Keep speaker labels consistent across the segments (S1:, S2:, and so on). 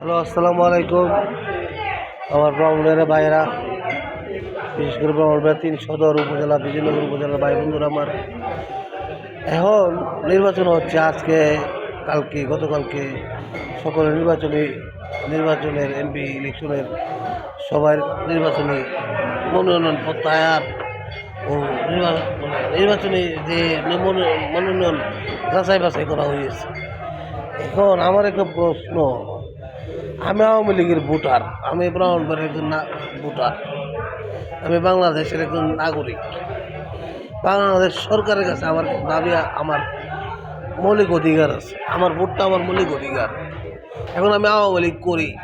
S1: Hello, আসসালামু আলাইকুম। আমার ব্রাহ্মণের ভাইয়েরা, বিশেষ করে ব্রাহ্মণবাড়িয়া তিন সদর উপজেলা, বিজয়নগর উপজেলার ভাই বন্ধুরা আমার। এখন নির্বাচন হচ্ছে আজকে, কালকে, গতকালকে সকলের নির্বাচনী, নির্বাচনের এমপি ইলেকশনের সবার নির্বাচনী মনোনয়ন প্রত্যাহার ও মানে নির্বাচনী যে মনোনয়ন যাচাই বাছাই করা হয়েছে। এখন আমার একটা প্রশ্ন আমি আওয়ামী লীগের ভোটার। আমি ব্রাহ্মণবাড়ির একজন ভোটার। আমি বাংলাদেশের একজন নাগরিক। বাংলাদেশ সরকারের কাছে আমার দাবি, আমার মৌলিক অধিকার আছে। আমার ভোটটা আমার মৌলিক অধিকার। এখন আমি আওয়ামী লীগ করি।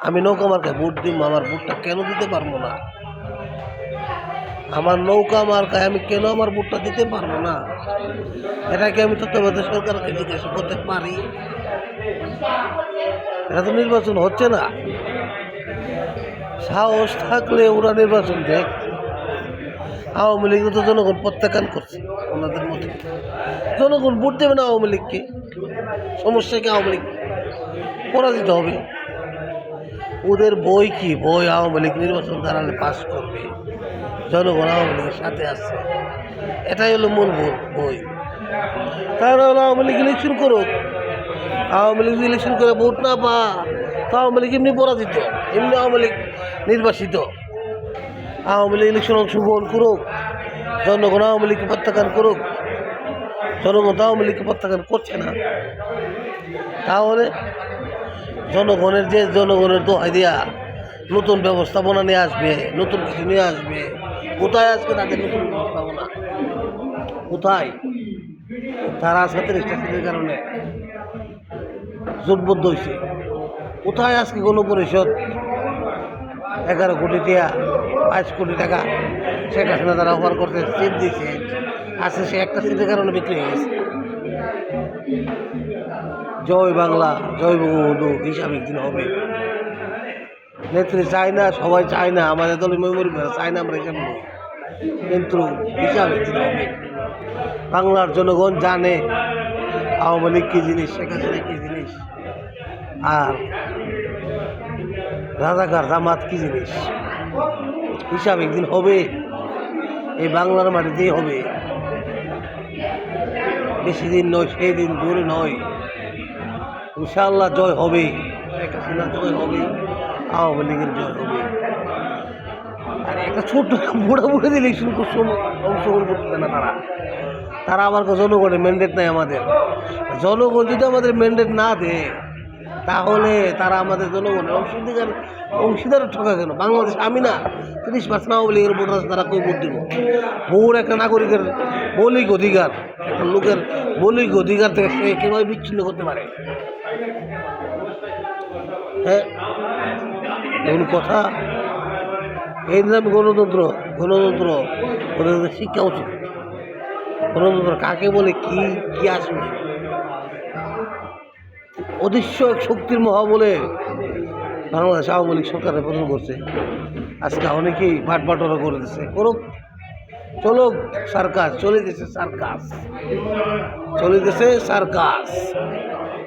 S1: আমি নৌকা মার্কায় ভোট দিব, আমার ভোটটা কেন দিতে পারব না? আমার নৌকা মার্কায় আমি কেন আমার ভোটটা দিতে পারব না? এটাকে আমি তত্ত্বাবধায়ক সরকারকে জিজ্ঞাসা করতে পারি। এটা তো নির্বাচন হচ্ছে না। সাহস থাকলে ওরা নির্বাচন দেখ। আওয়ামী লীগ তো জনগণ প্রত্যাখ্যান করছে ওনাদের মধ্যে জনগণ ভোট দেবে না আওয়ামী লীগকে। সমস্যা কি আওয়ামী লীগ? পরাজিত হবে। ওদের বই কি? বই আওয়ামী লীগ নির্বাচন দাঁড়ালে পাশ করবে। জনগণ আওয়ামী লীগের সাথে আছে। এটাই হলো মূল বই- তারা আওয়ামী লীগ ইলেকশন করুক। আওয়ামী লীগ ইলেকশন করে ভোট না পা তো আওয়ামী লীগ এমনি পরাজিত, এমনি আওয়ামী লীগ নির্বাসিত। আওয়ামী লীগ ইলেকশন অংশগ্রহণ করুক, জনগণ আওয়ামী লীগকে প্রত্যাখ্যান করুক, জনগণ তো আওয়ামী লীগকে প্রত্যাখ্যান করছে না। তাহলে জনগণের যে জনগণের দোহাই দেয়া নতুন ব্যবস্থাপনা নিয়ে আসবে, নতুন কিছু নিয়ে আসবে, কোথায় আজকে তাদের নতুন ব্যবস্থাপনা? কোথায়? তারা আজকে তিরিশটা কারণে। জোটবদ্ধ হয়েছে কোথায় আজকে গণ পরিষদ? এগারো কোটি টাকা বাইশ কোটি টাকা শেখ হাসিনা তারা অফার করতে সিট দিয়েছে। আজকে সে একটা সিটের কারণে বিক্রি হয়ে গেছে। জয় বাংলা, জয় বঙ্গবন্ধু হিসাবে একদিন হবে। নেত্রী চায় না, সবাই চায় না, আমাদের দলের মেমোরি চায় না, আমরা নেই। কিন্তু হিসাব একদিন হবে। বাংলার জনগণ জানে আওয়ামী লীগ কী জিনিস? শেখ হাসিনা কী জিনিস? আর রাজাকার জামাত কী জিনিস? হিসাব একদিন হবে। এই বাংলার মাটিতেই হবে। বেশি দিন নয়, সেই দিন দূরে নয়। ইনশাআল্লাহ জয় হবে। শেখ হাসিনার জয় হবে। আওয়ামী লীগের জয় হবে। আর একটা ছোট্ট বুড়া বুড়ে ইলেকশন অংশগ্রহণ করতে না তারা। তারা আমার জনগণের ম্যান্ডেট নাই আমাদের। জনগণ যদি আমাদের ম্যান্ডেট না দেয়, তাহলে তারা আমাদের জনগণের অংশীদার অংশীদার ঠকা কেন? বাংলাদেশ আমি না, তিরিশ পার্সেন্ট আওয়ামী লীগের ভোট তারা কই ভোট দিব? ভোট একটা নাগরিকের মৌলিক অধিকার, একটা লোকের মৌলিক অধিকার থেকে সে কীভাবে বিচ্ছিন্ন করতে পারে? হ্যাঁ কথা, এই গণতন্ত্র গণতন্ত্র গণতন্ত্র শিক্ষা উচিত। গণতন্ত্র কাকে বলে কি কি আসবে? অদৃশ্য এক শক্তির মহা বলে বাংলাদেশ আওয়ামী লীগ সরকারে প্রশ্ন করছে আজকে অনেকেই ভাট করে দিচ্ছে করুক, চলুক, সার্কাস, চলে গেছে সার্কাস। চলে গেছে সার্কাস।